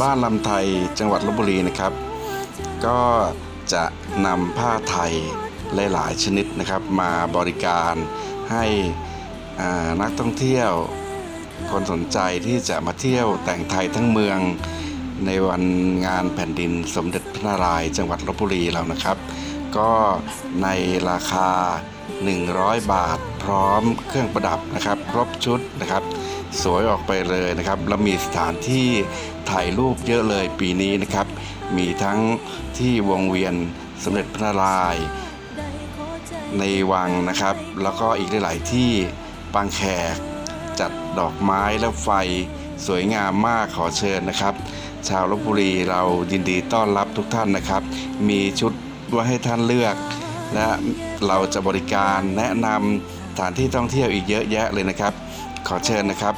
บ้านลำไทยจังหวัดลบบุรีนะครับ ก็จะนำผ้าไทยหลายๆชนิดนะครับ มาบริการให้นักท่องเที่ยวคนสนใจที่จะมาเที่ยวแต่งไทยทั้งเมืองในวันงานแผ่นดินสมเด็จพระนารายณ์จังหวัดลบบุรีเรานะครับ ก็ในราคา 100 บาท พร้อมเครื่องประดับนะครับ ครบชุดนะครับ สวยออกไปเลยนะครับ แล้วมีสถานที่ถ่ายรูปเยอะเลยปีนี้นะครับ มีทั้งที่วงเวียนสมเด็จพระนารายณ์ในวังนะครับ แล้วก็อีกหลาย ๆ ที่บางแขกจัดดอกไม้และไฟสวยงามมากขอเชิญนะครับ ชาวลบบุรีเรายินดีต้อนรับทุกท่านนะครับ มีชุด ว่าให้ท่านเลือก และเราจะบริการแนะนำสถานที่ท่องเที่ยวอีกเยอะแยะเลยนะครับ ขอเชิญนะครับ